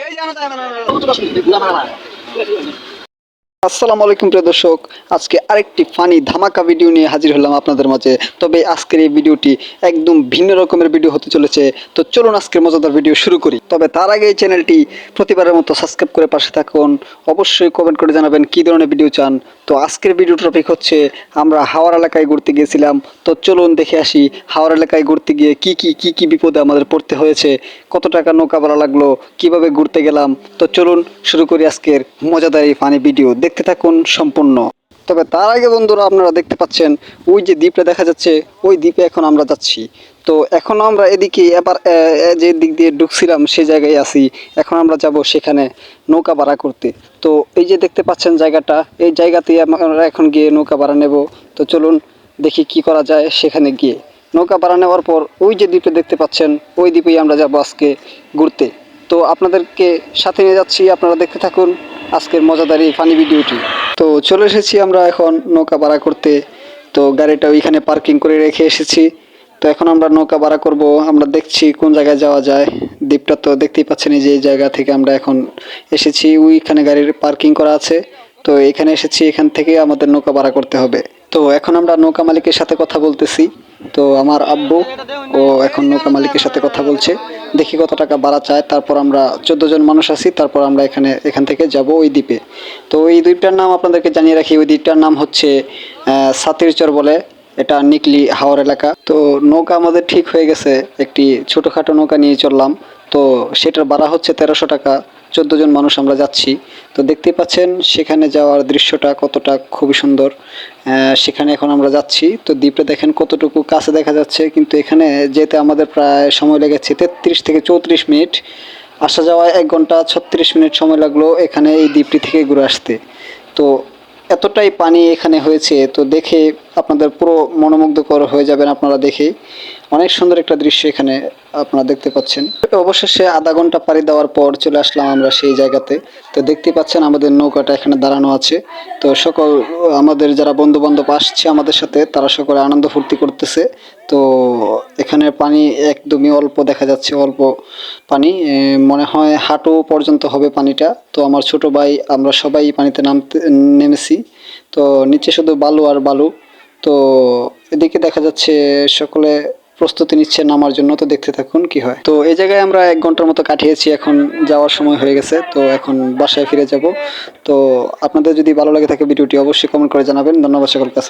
এই যে আসসালামু আলাইকুম প্রিয় দর্শক, আজকে আরেকটি ফানি ধামাকা ভিডিও নিয়ে হাজির হলাম আপনাদের মাঝে। তবে আজকের এই ভিডিওটি একদম ভিন্ন রকমের ভিডিও হতে চলেছে, তো চলুন আজকের মজাদার ভিডিও শুরু করি। তবে তার আগে এই চ্যানেলটি প্রতিবারের মতো সাবস্ক্রাইব করে পাশে থাকুন, অবশ্যই কমেন্ট করে জানাবেন কী ধরনের ভিডিও চান। তো আজকের ভিডিও টপিক হচ্ছে, আমরা হাওড় এলাকায় ঘুরতে গিয়েছিলাম, তো চলুন দেখে আসি হাওড় এলাকায় ঘুরতে গিয়ে কি কি কি কি বিপদে আমাদের পড়তে হয়েছে, কত টাকা নৌকা ভাড়া লাগল, কীভাবে ঘুরতে গেলাম। তো চলুন শুরু করি আজকের মজাদার এই ফানি ভিডিও। দেখতে থাকুন সম্পূর্ণ। তবে তার আগে বন্ধুরা আপনারা দেখতে পাচ্ছেন, ওই যে দ্বীপটা দেখা যাচ্ছে, ওই দ্বীপে এখন আমরা যাচ্ছি। তো এখন আমরা এদিকে এবার যে দিক দিয়ে ঢুকছিলাম, সে জায়গায় আছি। এখন আমরা যাব সেখানে নৌকা ভাড়া করতে। তো এই যে দেখতে পাচ্ছেন জায়গাটা, এই জায়গাতেই আমরা এখন গিয়ে নৌকা ভাড়া নেব। তো চলুন দেখি কি করা যায় সেখানে গিয়ে। নৌকা ভাড়া নেওয়ার পর ওই যে দ্বীপে দেখতে পাচ্ছেন, ওই দ্বীপেই আমরা যাব আজকে ঘুরতে। তো আপনাদেরকে সাথে নিয়ে যাচ্ছি, আপনারা দেখতে থাকুন আজকের মজাদার এই ফানি ভিডিওটি। তো চলে এসেছি আমরা এখন নৌকা ভাড়া করতে। তো গাড়িটা ওইখানে পার্কিং করে রেখে এসেছি। তো এখন আমরা নৌকা ভাড়া করব, আমরা দেখছি কোন জায়গায় যাওয়া যায়। দ্বীপটা তো দেখতেই পাচ্ছেন যে জায়গা থেকে আমরা এখন এসেছি। ওইখানে গাড়ির পার্কিং করা আছে। তো এখানে এসেছি, এখান থেকে আমাদের নৌকা ভাড়া করতে হবে। তো এখন আমরা নৌকা মালিকের সাথে কথা বলতেছি। তো আমার আব্বু ও এখন নৌকা মালিকের সাথে কথা বলছে। দেখি কত টাকা বাড়া চায়। তারপর আমরা চোদ্দ জন মানুষ আছি। তারপর আমরা এখানে, এখান থেকে যাব ওই দ্বীপে। তো ওই দ্বীপটার নাম আপনাদেরকে জানিয়ে রাখি। ওই দ্বীপটার নাম হচ্ছে সাতিরচর বলে। এটা নিকলি হাওর এলাকা। তো নৌকা আমাদের ঠিক হয়ে গেছে। একটি ছোটোখাটো নৌকা নিয়ে চললাম। তো সেটার ভাড়া হচ্ছে তেরোশো টাকা। চোদ্দ জন মানুষ আমরা যাচ্ছি। তো দেখতে পাচ্ছেন সেখানে যাওয়ার দৃশ্যটা কতটা খুবই সুন্দর। সেখানে এখন আমরা যাচ্ছি। তো দ্বীপটা দেখেন কতটুকু কাছে দেখা যাচ্ছে। কিন্তু এখানে যেতে আমাদের প্রায় সময় লেগেছে তেত্রিশ থেকে চৌত্রিশ মিনিট। আসা যাওয়ায় এক ঘণ্টা ছত্রিশ মিনিট সময় লাগল এখানে এই দ্বীপটি থেকে ঘুরে আসতে। তো এতটাই পানি এখানে হয়েছে। তো দেখে আপনাদের পুরো মনোমুগ্ধকর হয়ে যাবেন আপনারা দেখে অনেক সুন্দর একটা দৃশ্য এখানে আপনারা দেখতে পাচ্ছেন। অবশেষে আধা ঘণ্টা পাড়ি দেওয়ার পর চলে আসলাম আমরা সেই জায়গাতে। তো দেখতে পাচ্ছেন আমাদের নৌকাটা এখানে দাঁড়ানো আছে। তো সকল, আমাদের যারা বন্ধু বান্ধব আসছে আমাদের সাথে, তারা সকলে আনন্দ ফুর্তি করতেছে। তো এখানে পানি একদমই অল্প দেখা যাচ্ছে, অল্প পানি। মনে হয় হাঁটু পর্যন্ত হবে পানিটা। তো আমার ছোট ভাই, আমরা সবাই পানিতে নামতে, নেমেছি। তো নিচে শুধু বালু আর বালু। তো এদিকে দেখা যাচ্ছে সকলে প্রস্তুতি নিচ্ছে নামার জন্য, তো দেখতে থাকুন কি হয়। তো এই জায়গায় আমরা এক ঘণ্টার মতো কাটিয়েছি, এখন যাওয়ার সময় হয়ে গেছে, তো এখন বাসায় ফিরে যাব। তো আপনাদের যদি ভালো লাগে থাকে ভিডিওটি অবশ্যই কমেন্ট করে জানাবেন। ধন্যবাদ সকল কাছে